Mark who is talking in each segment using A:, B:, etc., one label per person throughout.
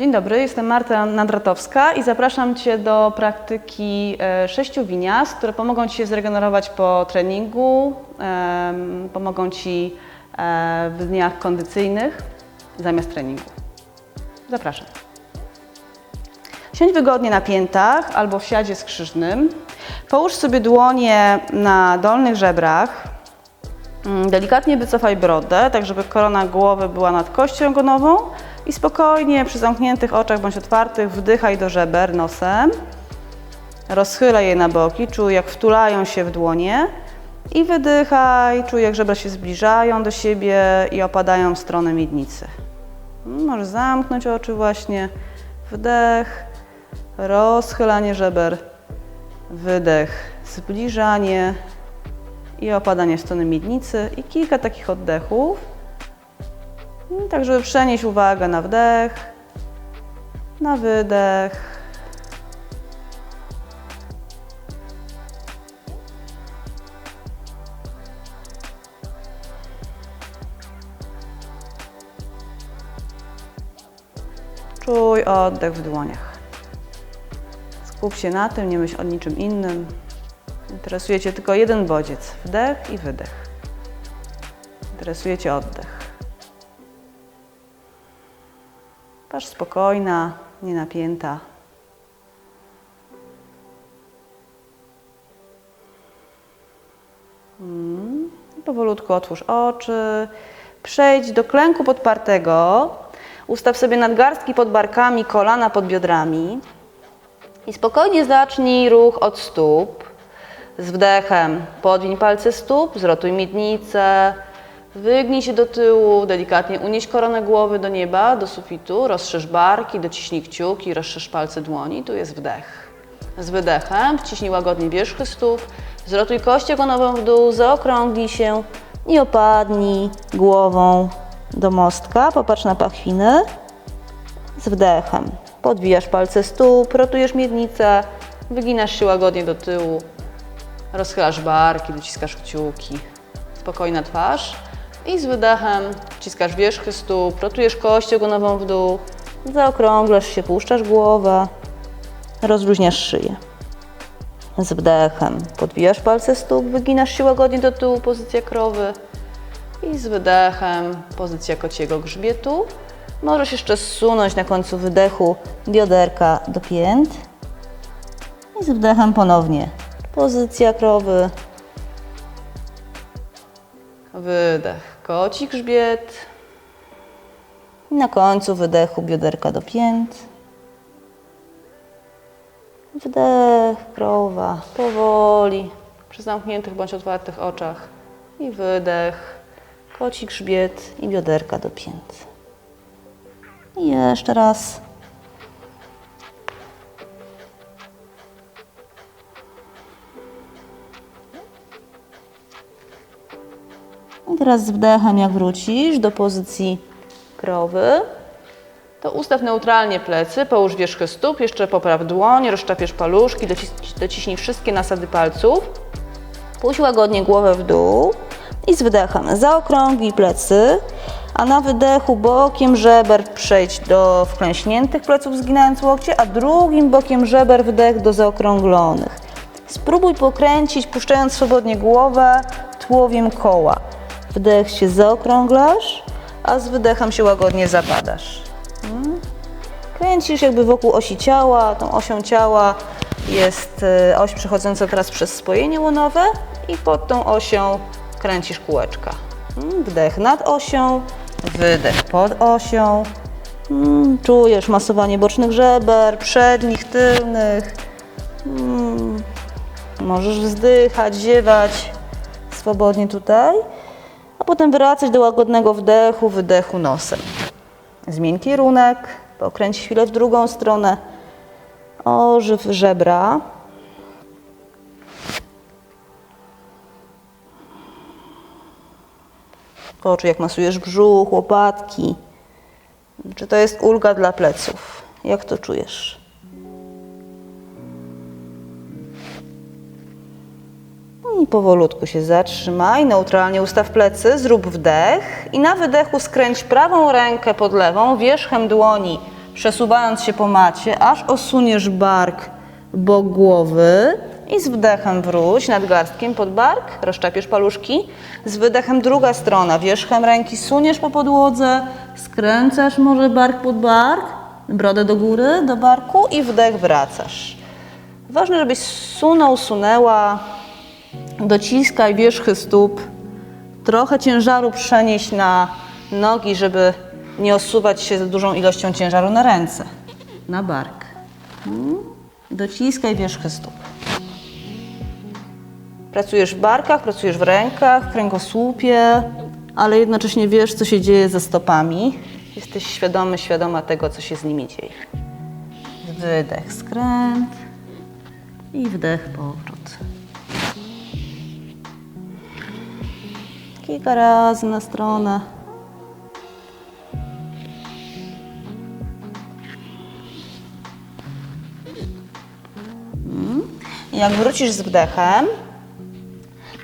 A: Dzień dobry, jestem Marta Nadratowska i zapraszam Cię do praktyki e, sześciu winiast, które pomogą Ci się zregenerować po treningu, pomogą Ci e, w dniach kondycyjnych zamiast treningu. Zapraszam. Siądź wygodnie na piętach albo w siadzie skrzyżnym. Połóż sobie dłonie na dolnych żebrach. Mm, Delikatnie wycofaj brodę, tak żeby korona głowy była nad kością ogonową i spokojnie przy zamkniętych oczach bądź otwartych wdychaj do żeber nosem. Rozchylaj je na boki, czuj jak wtulają się w dłonie i wydychaj, czuj jak żebra się zbliżają do siebie i opadają w stronę miednicy. Możesz zamknąć oczy właśnie, wdech, rozchylanie żeber, wydech, zbliżanie i opadanie w stronę miednicy i kilka takich oddechów. Tak, żeby przenieść uwagę na wdech, na wydech. Czuj oddech w dłoniach. Skup się na tym, nie myśl o niczym innym. Interesuje Cię tylko jeden bodziec. Wdech i wydech. Interesuje Cię oddech. Patrz spokojna, nienapięta. Mm. Powolutku otwórz oczy. Przejdź do klęku podpartego. Ustaw sobie nadgarstki pod barkami, kolana pod biodrami. I spokojnie zacznij ruch od stóp. Z wdechem podwiń palce stóp, zrotuj miednicę, wygnij się do tyłu, delikatnie unieś koronę głowy do nieba, do sufitu, rozszerz barki, dociśnij kciuki, rozszerz palce dłoni, tu jest wdech. Z wydechem wciśnij łagodnie wierzchy stóp, zrotuj kość ogonową w dół, zaokrąglij się i opadnij głową do mostka, popatrz na pachwiny. Z wdechem podwijasz palce stóp, rotujesz miednicę, wyginasz się łagodnie do tyłu, Rozchylasz barki, dociskasz kciuki. Spokojna twarz. I z wydechem wciskasz wierzchy stóp, rotujesz kość ogonową w dół, zaokrąglasz się, puszczasz głowę, rozluźniasz szyję. Z wdechem podwijasz palce stóp, wyginasz się łagodnie do tyłu, pozycja krowy. I z wydechem pozycja kociego grzbietu. Możesz jeszcze zsunąć na końcu wydechu bioderka do pięt. I z wdechem ponownie pozycja krowy. Wydech, koci grzbiet. I na końcu wydechu bioderka do pięt. Wdech, krowa, powoli, przy zamkniętych bądź otwartych oczach. I wydech, koci grzbiet i bioderka do pięt. I jeszcze raz. Teraz z wdechem, jak wrócisz do pozycji krowy, to ustaw neutralnie plecy, połóż wierzchy stóp, jeszcze popraw dłoń, rozczapiesz paluszki, docis- dociśnij wszystkie nasady palców. Puść łagodnie głowę w dół i z wdechem zaokrąglij plecy, a na wydechu bokiem żeber przejdź do wklęśniętych pleców, zginając łokcie, a drugim bokiem żeber wdech do zaokrąglonych. Spróbuj pokręcić, puszczając swobodnie głowę tułowiem koła. Wdech się zaokrąglasz, a z wydechem się łagodnie zapadasz. Mm. Kręcisz jakby wokół osi ciała. Tą osią ciała jest e, oś przechodząca teraz przez spojenie łonowe i pod tą osią kręcisz kółeczka. Mm, Wdech nad osią, wydech pod osią. Mm, Czujesz masowanie bocznych żeber, przednich, tylnych. Możesz wzdychać, ziewać swobodnie tutaj, a potem wracać do łagodnego wdechu, wydechu nosem. Zmień kierunek, pokręć chwilę w drugą stronę, ożyw żebra. Poczuj, jak masujesz brzuch, łopatki. Czy to jest ulga dla pleców? Jak to czujesz? I powolutku się zatrzymaj, neutralnie ustaw plecy, zrób wdech i na wydechu skręć prawą rękę pod lewą, wierzchem dłoni przesuwając się po macie, aż osuniesz bark bok głowy i z wdechem wróć nadgarstkiem pod bark, rozczepiesz paluszki. Z wydechem druga strona, wierzchem ręki suniesz po podłodze, skręcasz może bark pod bark, brodę do góry, do barku i wdech wracasz. Ważne, żebyś sunął, sunęła, dociskaj wierzchy stóp, trochę ciężaru przenieść na nogi, żeby nie osuwać się za dużą ilością ciężaru na ręce, na bark. Mm. Dociskaj wierzchy stóp. Pracujesz w barkach, pracujesz w rękach, w kręgosłupie, ale jednocześnie wiesz, co się dzieje ze stopami. Jesteś świadomy, świadoma tego, co się z nimi dzieje. Wydech, skręt i wdech, powrót. Kilka razy na stronę. I Jak wrócisz z wdechem,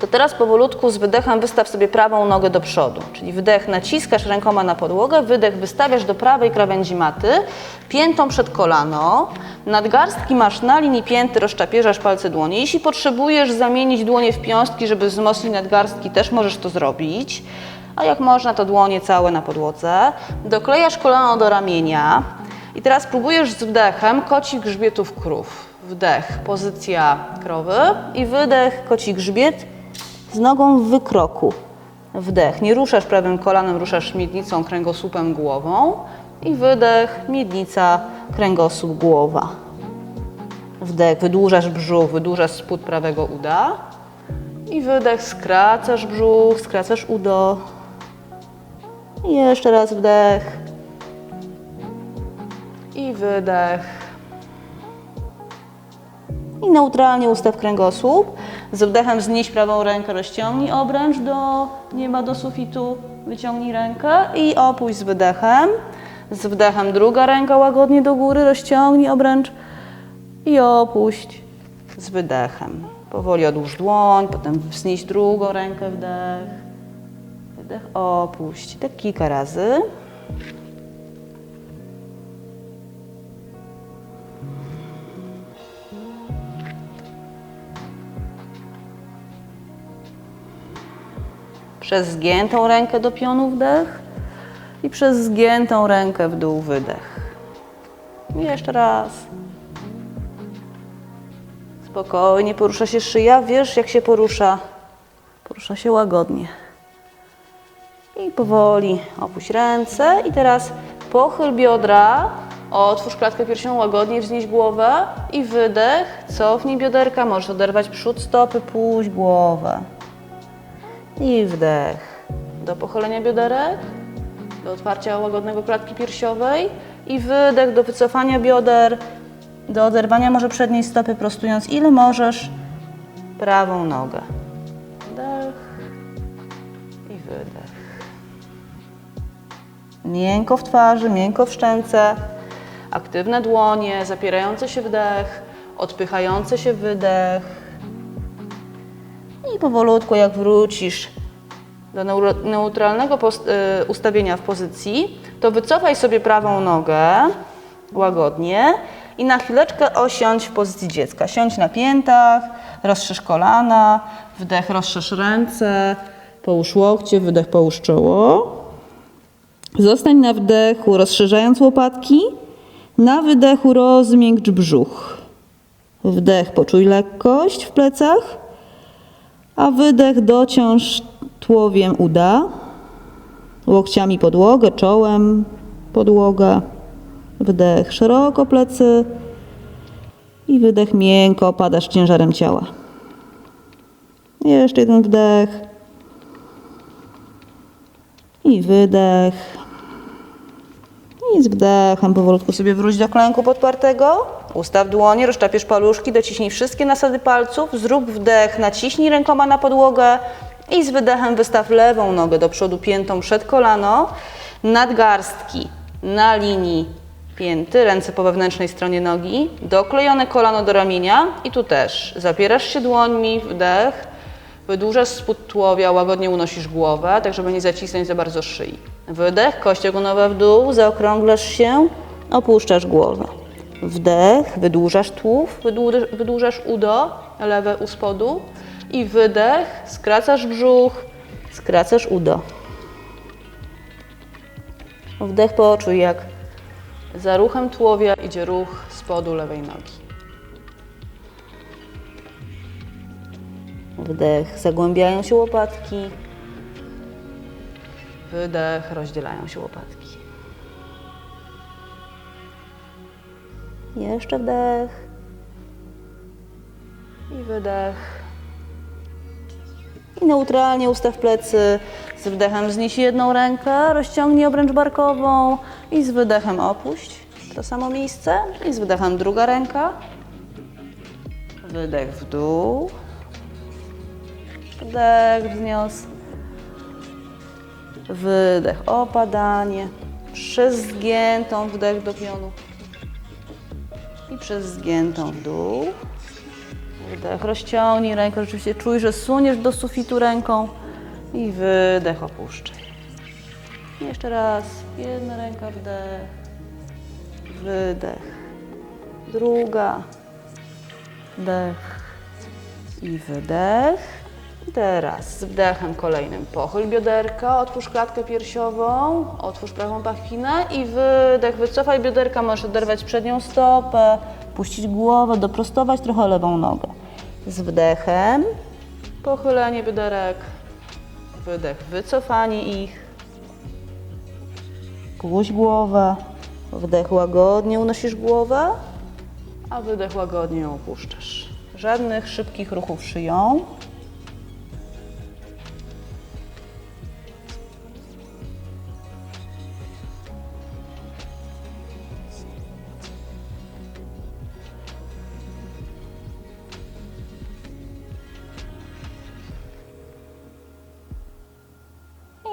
A: to teraz powolutku z wydechem wystaw sobie prawą nogę do przodu. Czyli wdech naciskasz rękoma na podłogę, wydech wystawiasz do prawej krawędzi maty, piętą przed kolano, nadgarstki masz na linii pięty, rozczapierzasz palce dłoni. Jeśli potrzebujesz zamienić dłonie w piąstki, żeby wzmocnić nadgarstki, też możesz to zrobić. A jak można, to dłonie całe na podłodze. Doklejasz kolano do ramienia i teraz próbujesz z wdechem kocik grzbietów krów. Wdech, pozycja krowy i wydech, koci grzbiet z nogą w wykroku. Wdech, nie ruszasz prawym kolanem, ruszasz miednicą, kręgosłupem, głową i wydech, miednica, kręgosłup, głowa. Wdech, wydłużasz brzuch, wydłużasz spód prawego uda i wydech, skracasz brzuch, skracasz udo. I jeszcze raz wdech i wydech. I neutralnie ustaw kręgosłup. Z wdechem znieś prawą rękę, rozciągnij obręcz do nieba, do sufitu. Wyciągnij rękę i opuść z wydechem. Z wdechem druga ręka łagodnie do góry, rozciągnij obręcz i opuść z wydechem. Powoli odłóż dłoń, potem wznieś drugą rękę, wdech. Wydech, opuść. Tak kilka razy. Przez zgiętą rękę do pionu wdech i przez zgiętą rękę w dół wydech. I jeszcze raz. Spokojnie porusza się szyja. Wiesz, jak się porusza? Porusza się łagodnie. I powoli opuść ręce. I teraz pochyl biodra. Otwórz klatkę piersiową łagodnie, wznieś głowę i wydech. Cofnij bioderka. Możesz oderwać przód stopy, puść głowę. I wdech do pochylenia bioderek, do otwarcia łagodnego klatki piersiowej i wydech do wycofania bioder, do oderwania może przedniej stopy, prostując ile możesz prawą nogę. Wdech i wydech. Miękko w twarzy, miękko w szczęce, aktywne dłonie, zapierające się wdech, odpychające się wydech. I powolutku, jak wrócisz do neu- neutralnego y, ustawienia w pozycji, to wycofaj sobie prawą nogę łagodnie i na chwileczkę osiądź w pozycji dziecka. Siądź na piętach, rozszerz kolana, wdech, rozszerz ręce, połóż łokcie, wydech, połóż czoło. Zostań na wdechu, rozszerzając łopatki. Na wydechu rozmiękcz brzuch. Wdech, poczuj lekkość w plecach a wydech dociąż tułowiem uda, łokciami podłogę, czołem podłogę, wdech szeroko plecy i wydech miękko opadasz ciężarem ciała. Jeszcze jeden wdech i wydech. Z wdechem powolutku sobie wróć do klęku podpartego. Ustaw dłonie, rozczapiesz paluszki, dociśnij wszystkie nasady palców. Zrób wdech, naciśnij rękoma na podłogę i z wydechem wystaw lewą nogę do przodu piętą przed kolano. Nadgarstki na linii pięty, ręce po wewnętrznej stronie nogi. Doklejone kolano do ramienia i tu też zapierasz się dłońmi, wdech. Wydłużasz spód tułowia, łagodnie unosisz głowę, tak żeby nie zacisnąć za bardzo szyi. Wydech, kość ogonowa w dół, zaokrąglasz się opuszczasz głowę. Wdech, wydłużasz tułów, wydłuż- wydłużasz udo, lewe u spodu i wydech, skracasz brzuch, skracasz udo. Wdech poczuj, jak za ruchem tułowia idzie ruch spodu lewej nogi. Wdech, zagłębiają się łopatki. Wydech, rozdzielają się łopatki. Jeszcze wdech. I wydech. I neutralnie ustaw plecy. Z wdechem wznieś jedną rękę, rozciągnij obręcz barkową i z wydechem opuść to samo miejsce. I z wydechem druga ręka. Wydech w dół. Wdech wzniósł. Wydech opadanie. Przez zgiętą wdech do pionu. I przez zgiętą w dół. Wdech, rozciągnij rękę, rzeczywiście czuj, że suniesz do sufitu ręką i wydech, opuszczaj. I Jeszcze raz, jedna ręka wdech, wydech, druga, wdech i wydech. Teraz z wdechem kolejnym pochyl bioderka, otwórz klatkę piersiową, otwórz prawą pachwinę i wydech, wycofaj bioderka, możesz oderwać przednią stopę, puścić głowę, doprostować trochę lewą nogę. Z wdechem pochylenie bioderek, wydech, wycofanie ich, puść głowę, wdech łagodnie unosisz głowę, a wydech łagodnie ją opuszczasz. Żadnych szybkich ruchów szyją.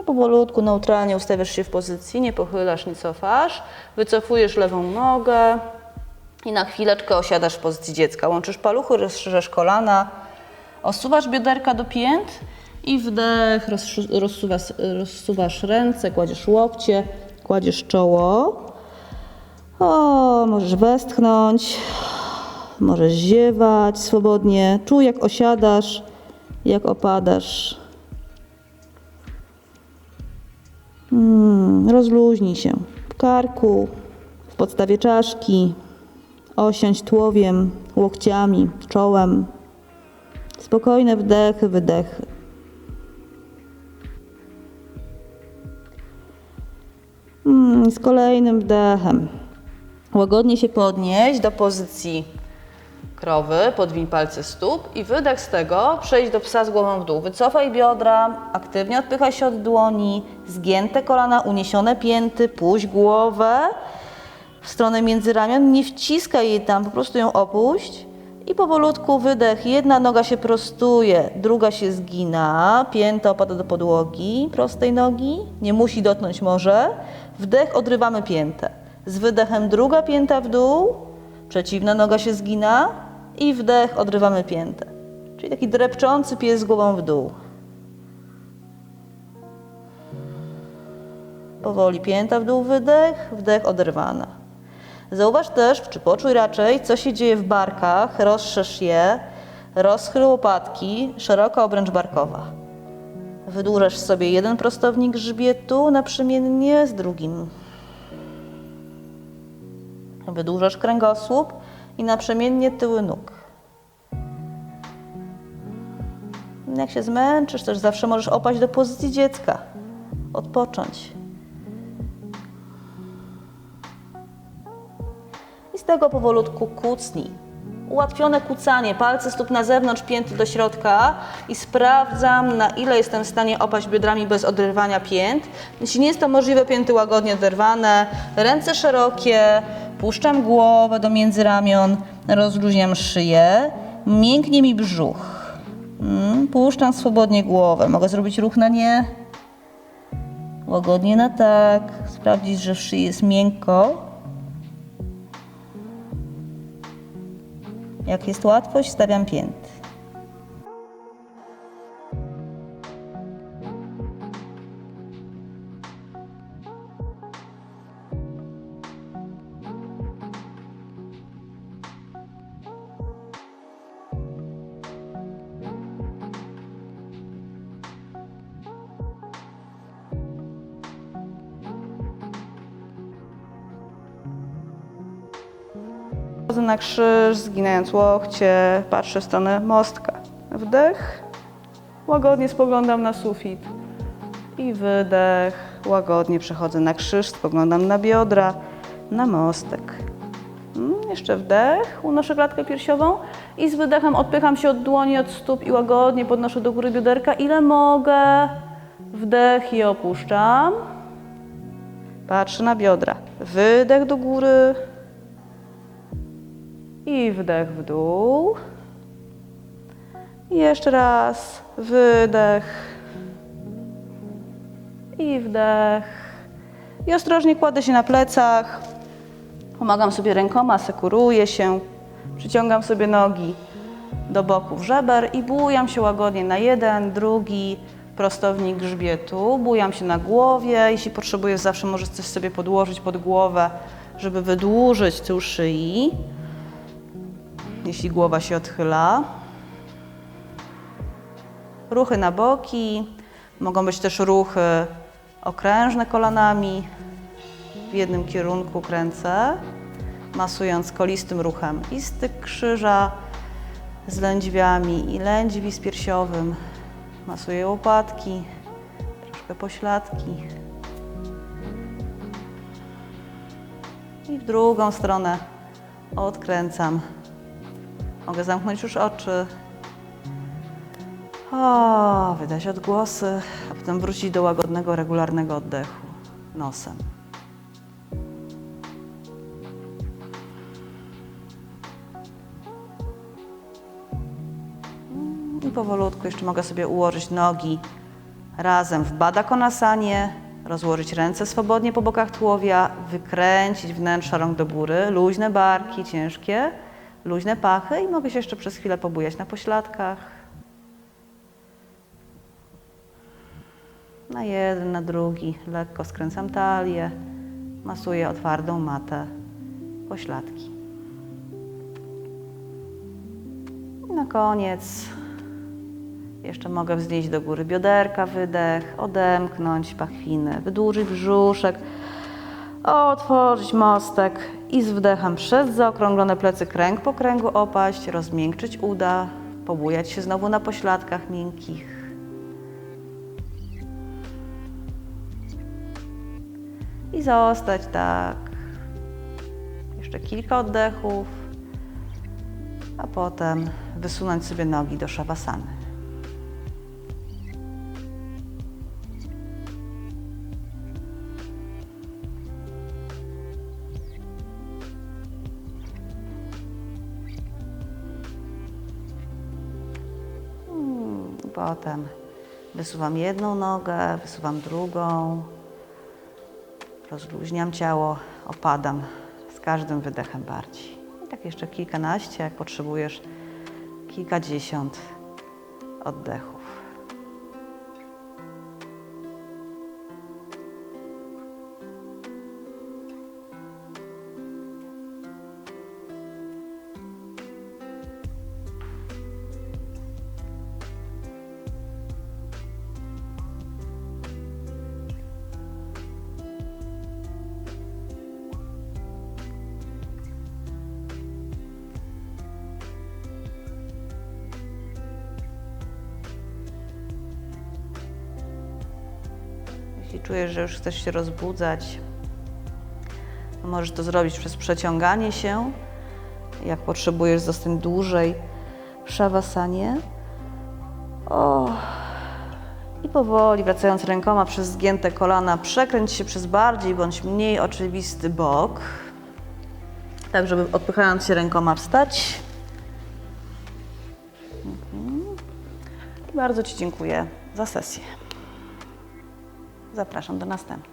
A: Powolutku, neutralnie ustawiasz się w pozycji, nie pochylasz, nie cofasz. Wycofujesz lewą nogę i na chwileczkę osiadasz w pozycji dziecka. Łączysz paluchy, rozszerzasz kolana, osuwasz bioderka do pięt i wdech, rozsu- rozsuwasz, rozsuwasz ręce, kładziesz łokcie, kładziesz czoło. O, możesz westchnąć, możesz ziewać swobodnie. Czuj, jak osiadasz, jak opadasz. Rozluźnij się w karku, w podstawie czaszki, osiądź tułowiem, łokciami, czołem. Spokojne wdechy, wydechy. Mm, z kolejnym wdechem. Łagodnie się podnieść do pozycji krowy, podwiń palce stóp i wydech z tego przejść do psa z głową w dół. Wycofaj biodra, aktywnie odpychaj się od dłoni, zgięte kolana, uniesione pięty, puść głowę w stronę między ramion, nie wciskaj jej tam, po prostu ją opuść i powolutku wydech. Jedna noga się prostuje, druga się zgina, pięta opada do podłogi prostej nogi, nie musi dotknąć może. Wdech, odrywamy piętę. Z wydechem druga pięta w dół, przeciwna noga się zgina i wdech, odrywamy piętę. Czyli taki drepczący pies głową w dół. Powoli pięta w dół, wydech, wdech, oderwana. Zauważ też, czy poczuj raczej, co się dzieje w barkach, rozszerz je, rozchyl łopatki, szeroka obręcz barkowa. Wydłużasz sobie jeden prostownik grzbietu naprzemiennie z drugim. Wydłużasz kręgosłup i naprzemiennie tyły nóg. Jak się zmęczysz, też zawsze możesz opaść do pozycji dziecka, odpocząć. I z tego powolutku kucnij. Ułatwione kucanie, palce stóp na zewnątrz, pięty do środka i sprawdzam, na ile jestem w stanie opaść biodrami bez odrywania pięt. Jeśli nie jest to możliwe, pięty łagodnie oderwane, ręce szerokie, puszczam głowę do między ramion, rozluźniam szyję, mięknie mi brzuch. Mm, Puszczam swobodnie głowę. Mogę zrobić ruch na nie, łagodnie na tak, sprawdzić, że w szyi jest miękko. Jak jest łatwość, stawiam pięty. Chodzę na krzyż, zginając łokcie, patrzę w stronę mostka. Wdech, łagodnie spoglądam na sufit. I wydech, łagodnie przechodzę na krzyż, spoglądam na biodra, na mostek. Mm, Jeszcze wdech, unoszę klatkę piersiową i z wydechem odpycham się od dłoni, od stóp i łagodnie podnoszę do góry bioderka, ile mogę. Wdech i opuszczam. Patrzę na biodra. Wydech do góry i wdech w dół. I jeszcze raz wydech i wdech. I ostrożnie kładę się na plecach. Pomagam sobie rękoma, sekuruję się. Przyciągam sobie nogi do boków żeber i bujam się łagodnie na jeden, drugi prostownik grzbietu. Bujam się na głowie. Jeśli potrzebujesz, zawsze możesz coś sobie podłożyć pod głowę, żeby wydłużyć tył szyi. Jeśli głowa się odchyla. Ruchy na boki. Mogą być też ruchy okrężne kolanami. W jednym kierunku kręcę, masując kolistym ruchem i styk krzyża z lędźwiami i lędźwi z piersiowym. Masuję łopatki, troszkę pośladki. I w drugą stronę odkręcam. Mogę zamknąć już oczy. O, wydać odgłosy, a potem wrócić do łagodnego, regularnego oddechu nosem. I powolutku jeszcze mogę sobie ułożyć nogi razem w Baddha Konasanie, rozłożyć ręce swobodnie po bokach tułowia, wykręcić wnętrza rąk do góry, luźne barki ciężkie, luźne pachy i mogę się jeszcze przez chwilę pobujać na pośladkach. Na jeden, na drugi, lekko skręcam talię, masuję o twardą matę pośladki. I na koniec jeszcze mogę wznieść do góry bioderka, wydech, odemknąć pachwiny, wydłużyć brzuszek, otworzyć mostek i z wdechem przez zaokrąglone plecy kręg po kręgu opaść, rozmiękczyć uda, pobujać się znowu na pośladkach miękkich. I zostać tak. Jeszcze kilka oddechów, a potem wysunąć sobie nogi do szawasany. Potem wysuwam jedną nogę, wysuwam drugą, rozluźniam ciało, opadam z każdym wydechem bardziej. I tak jeszcze kilkanaście, jak potrzebujesz, kilkadziesiąt oddechów. Jeśli czujesz, że już chcesz się rozbudzać, możesz to zrobić przez przeciąganie się. Jak potrzebujesz, zostań dłużej w szawasanie. O. I powoli, wracając rękoma przez zgięte kolana, przekręć się przez bardziej bądź mniej oczywisty bok. Tak, żeby odpychając się rękoma wstać. Mhm. Bardzo Ci dziękuję za sesję. Zapraszam do następnej.